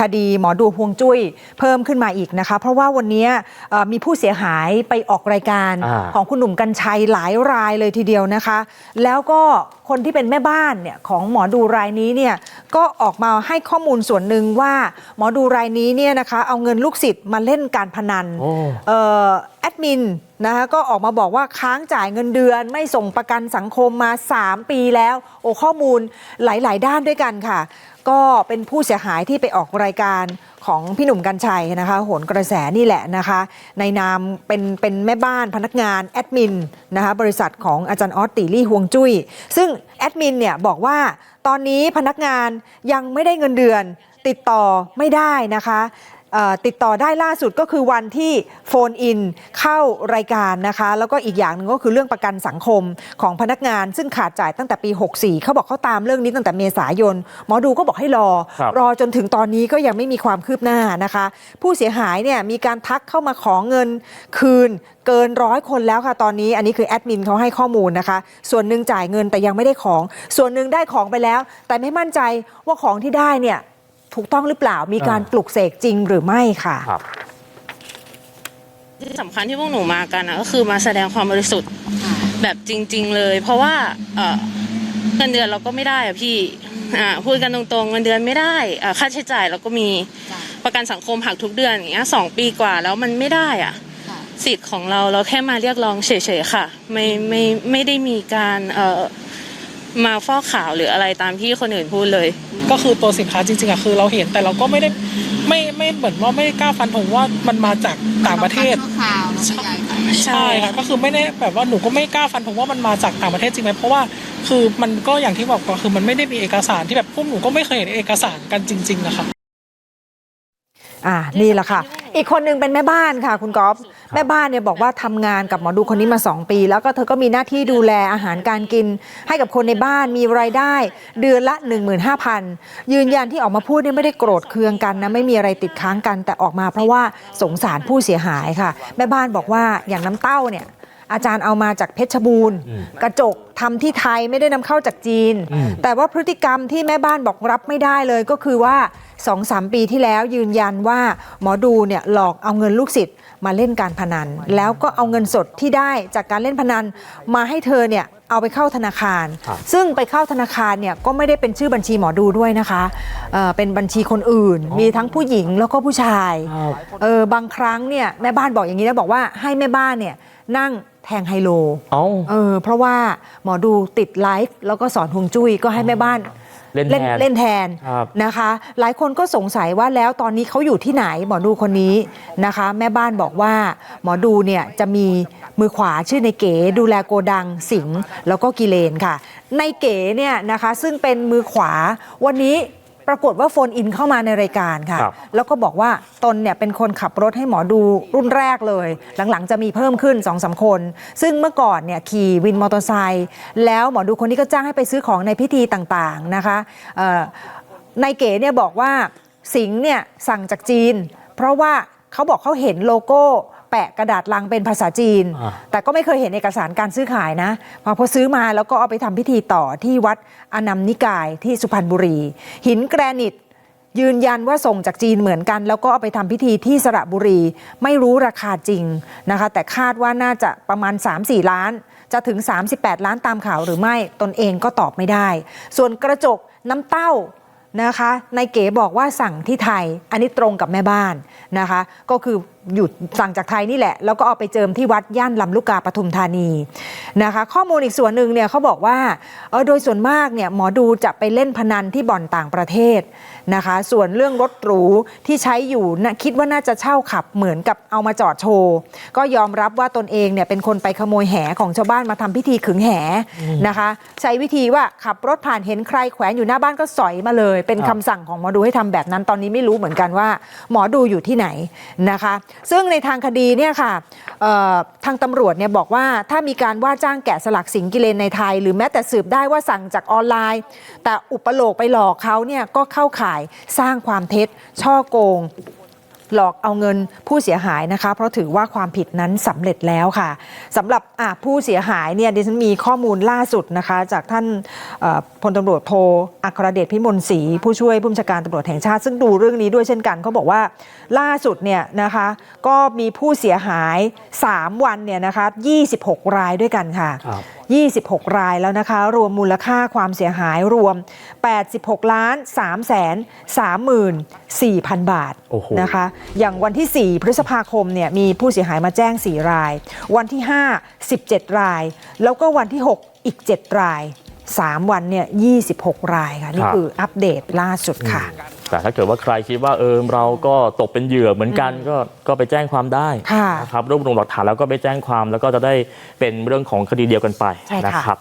คดีหมอดูฮวงจุ้ยเพิ่มขึ้นมาอีกนะคะ เพราะว่าวันนี้เอ่อมีผู้เสียหายไปออกรายการอ่าของคุณหนุ่มกัญชัยหลายรายเลยทีเดียวนะคะ แล้วก็คนที่เป็นแม่บ้านเนี่ยของหมอดูรายนี้เนี่ยก็ออกมาให้ข้อมูลส่วนหนึ่งว่าหมอดูรายนี้เนี่ยนะคะเอาเงินลูกศิษย์มาเล่นการพนันโอ้เอ่อแอดมินนะคะก็ออกมาบอกว่าค้างจ่ายเงินเดือน ไม่ส่งประกันสังคมมา 3 ปีแล้ว โอ้ข้อมูลหลาย ๆ ด้านด้วยกันค่ะ ก็เป็นผู้เสียหายที่ไปออกรายการของพี่หนุ่มกัญชัยนะคะโหนกระแสนี่แหละนะคะ ในนามเป็นเป็นแม่บ้านพนักงานแอดมินนะคะบริษัทของอาจารย์ออสติลี่ฮวงจุ้ย ซึ่งแอดมินเนี่ยบอกว่าตอนนี้พนักงานยังไม่ได้เงินเดือนติดต่อไม่ได้นะคะ ติดต่อได้ล่าสุดก็คือวันที่โฟนอินเข้ารายการนะคะแล้วก็อีกอย่างหนึ่งก็คือเรื่องประกันสังคมของพนักงาน ซึ่งขาดจ่ายตั้งแต่ปี 64 เขาบอกเขาตามเรื่องนี้ตั้งแต่เมษายน หมอดูก็บอกให้รอครับรอจนถึงตอนนี้ก็ยังไม่มีความคืบหน้านะคะ ผู้เสียหายเนี่ยมีการทักเข้ามาขอเงินคืนเกินร้อยคนแล้วค่ะตอนนี้อันนี้คือแอดมินเขาให้ข้อมูลนะคะ ส่วนหนึ่งจ่ายเงินแต่ยังไม่ได้ของ ส่วนหนึ่งได้ของไปแล้ว แต่ไม่มั่นใจว่าของที่ได้เนี่ย ถูกต้องหรือเปล่า มีการอ่าปลุกเสกจริงหรือไม่ค่ะครับที่สำคัญที่พวกหนูมากันนะก็คือมาแสดงความบริสุทธิ์แบบจริง ๆ เลย เพราะว่าเอ่อเงินเดือนเราก็ไม่ได้อะพี่อ่าพูดกันตรงๆเงินเดือนไม่ได้อ่าค่าใช้จ่ายเราก็มีประกันสังคมหักทุกเดือนอย่างเงี้ยสองปีกว่าแล้วมันไม่ได้อะสิทธิ์ของเราเราแค่มาเรียกร้องเฉยๆค่ะ ไม่ไม่ไม่ได้มีการเอ่อ มาฟอกข่าวหรืออะไรตามที่คนอื่นพูดเลย ก็คือตัวสินค้าจริงๆอะคือเราเห็นแต่เราก็ไม่ได้ไม่ไม่เหมือนว่าไม่กล้าฟันธงว่ามันมาจากต่างประเทศชั่วคราวแล้วก็ย้ายไปใช่ค่ะก็คือไม่ได้แบบว่าหนูก็ไม่กล้าฟันธงว่ามันมาจากต่างประเทศจริงไหมเพราะว่าคือมันก็อย่างที่บอกก็คือมันไม่ได้มีเอกสารที่แบบพวกหนูก็ไม่เคยเห็นเอกสารกันจริงๆนะคะ อ่านี่แหละค่ะ อีกคนนึงเป็นแม่บ้านค่ะคุณก๊อฟแม่บ้านเนี่ยบอกว่าทำงานกับหมอดูคนนี้มา 2 ปี แล้วก็เธอก็มีหน้าที่ดูแลอาหารการกิน ให้กับคนในบ้านมีรายได้ เดือนละ 15,000 ยืนยันที่ออกมาพูดเนี่ยไม่ได้โกรธเคืองกันนะไม่มีอะไรติดค้างกันแต่ออกมาเพราะว่าสงสารผู้เสียหายค่ะ แม่บ้านบอกว่าอย่างน้ำเต้าเนี่ยอาจารย์เอามาจากเพชรบูรณ์อืมกระจก ทำที่ไทยไม่ได้นำเข้าจากจีนอืมแต่ว่าพฤติกรรมที่แม่บ้านบอกรับไม่ได้เลยก็คือว่าสองสามปีที่แล้วยืนยันว่าหมอดูเนี่ยหลอกเอาเงินลูกศิษย์มาเล่นการพนัน แล้วก็เอาเงินสดที่ได้จากการเล่นพนัน มาให้เธอเนี่ยเอาไปเข้าธนาคารครับซึ่งไปเข้าธนาคารเนี่ยก็ไม่ได้เป็นชื่อบัญชีหมอดูด้วยนะคะเอ่อเป็นบัญชีคนอื่น มีทั้งผู้หญิงแล้วก็ผู้ชายครับเออบางครั้งเนี่ยแม่บ้านบอกอย่างนี้นะบอกว่าให้แม่บ้านเนี่ย นั่งแทงไฮโลเอ้าเออเพราะว่าหมอดูติดไลฟ์แล้วก็สอนฮวงจุ้ยก็ให้แม่บ้านเล่นเล่นแทนเล่นแทนครับนะคะ หลายคนก็สงสัยว่าแล้วตอนนี้เขาอยู่ที่ไหนหมอดูคนนี้นะคะ แม่บ้านบอกว่า หมอดูเนี่ยจะมีมือขวาชื่อในเก๋ดูแลโกดังสิงห์แล้วก็กิเลนค่ะ ในเก๋เนี่ยนะคะซึ่งเป็นมือขวาวันนี้ ปรากฏว่าโฟนอินเข้ามาในรายการค่ะ ครับ แล้วก็บอกว่าตนเนี่ยเป็นคนขับรถให้หมอดูรุ่นแรกเลย หลังๆจะมีเพิ่มขึ้น2อสคน ซึ่งเมื่อก่อนเนี่ยขี่วินมอเตอร์ไซค์แล้วหมอดูคนนี้ก็จ้างให้ไปซื้อของในพิธีต่างๆนะคะเอ่อนายเก๋เนี่ยบอกว่าสิงห์เนี่ยสั่งจากจีน เพราะว่าเขาบอกเขาเห็นโลโก้แปะกระดาษลังเป็นภาษาจีนอ่าแต่ก็ไม่เคยเห็นเอกสารการซื้อขายนะพอพอซื้อมาแล้วก็เอาไปทำพิธีต่อที่วัดอนัมนิกายที่สุพรรณบุรี หินแกรนิตยืนยันว่าส่งจากจีนเหมือนกัน แล้วก็เอาไปทำพิธีที่สระบุรี ไม่รู้ราคาจริงนะคะ แต่คาดว่าน่าจะประมาณ 3-4 ล้าน จะถึง 38 ล้านตามข่าวหรือไม่ตนเองก็ตอบไม่ได้ ส่วนกระจกน้ำเต้านะคะนายเก๋บอกว่าสั่งที่ไทย อันนี้ตรงกับแม่บ้านนะคะ ก็คือ หยุดสั่งจากไทยนี่แหละ แล้วก็เอาไปเจิมที่วัดย่านลำลูกกาปทุมธานีนะคะ ข้อมูลอีกส่วนหนึ่งเนี่ยเขาบอกว่าเออโดยส่วนมากเนี่ยหมอดูจะไปเล่นพนันที่บ่อนต่างประเทศนะคะ ส่วนเรื่องรถหรูที่ใช้อยู่นะคิดว่าน่าจะเช่าขับเหมือนกับเอามาจอดโชว์ก็ยอมรับว่าตนเองเนี่ยเป็นคนไปขโมยแหของชาวบ้านมาทำพิธีขึงแหนะคะ ใช้วิธีว่าขับรถผ่านเห็นใครแขวนอยู่หน้าบ้านก็สอยมาเลย เป็นคำสั่งของหมอดูให้ทำแบบนั้นตอนนี้ไม่รู้เหมือนกันว่า หมอดูอยู่ที่ไหนนะคะซึ่งในทางคดีเนี่ยค่ะทางตำรวจเนี่ยบอกว่าถ้ามีการว่าจ้างแกะสลักสิงกิเลนในไทย หรือแม้แต่สืบได้ว่าสั่งจากออนไลน์ แต่อุปโลกไปหลอกเขาเนี่ยก็เข้าข่ายสร้างความเท็จช่อโกง หลอกเอาเงินผู้เสียหายนะคะ เพราะถือว่าความผิดนั้นสำเร็จแล้วค่ะสำหรับผู้เสียหายเนี่ยดิฉันมีข้อมูลล่าสุดนะคะ จากท่านพลตำรวจโทอัครเดชพิมลศรีผู้ช่วยผู้บัญชาการตำรวจแห่งชาติ ซึ่งดูเรื่องนี้ด้วยเช่นกันเขาบอกว่าล่าสุดเนี่ยนะคะก็มีผู้เสียหาย 3 วันเนี่ยนะคะ26 รายด้วยกันค่ะ 26 รายแล้วนะคะ รวมมูลค่าความเสียหายรวม 86 ล้าน3แสน34,000บาทโอ้โหนะคะ อย่างวันที่ 4 พฤษภาคมเนี่ยมีผู้เสียหายมาแจ้ง 4 ราย วันที่ 5 17 ราย แล้วก็วันที่ 6 อีก 7 ราย 3 วันเนี่ย26 รายค่ะ นี่คืออัปเดตล่าสุดค่ะ แต่ถ้าเกิดว่าใครคิดว่าเออเราก็ตกเป็นเหยื่อเหมือนกันก็ก็ไปแจ้งความได้ค่ะนะครับรวบรวมหลักฐานแล้วก็ไปแจ้งความแล้วก็จะได้เป็นเรื่องของคดีเดียวกันไปใช่ค่ะนะครับ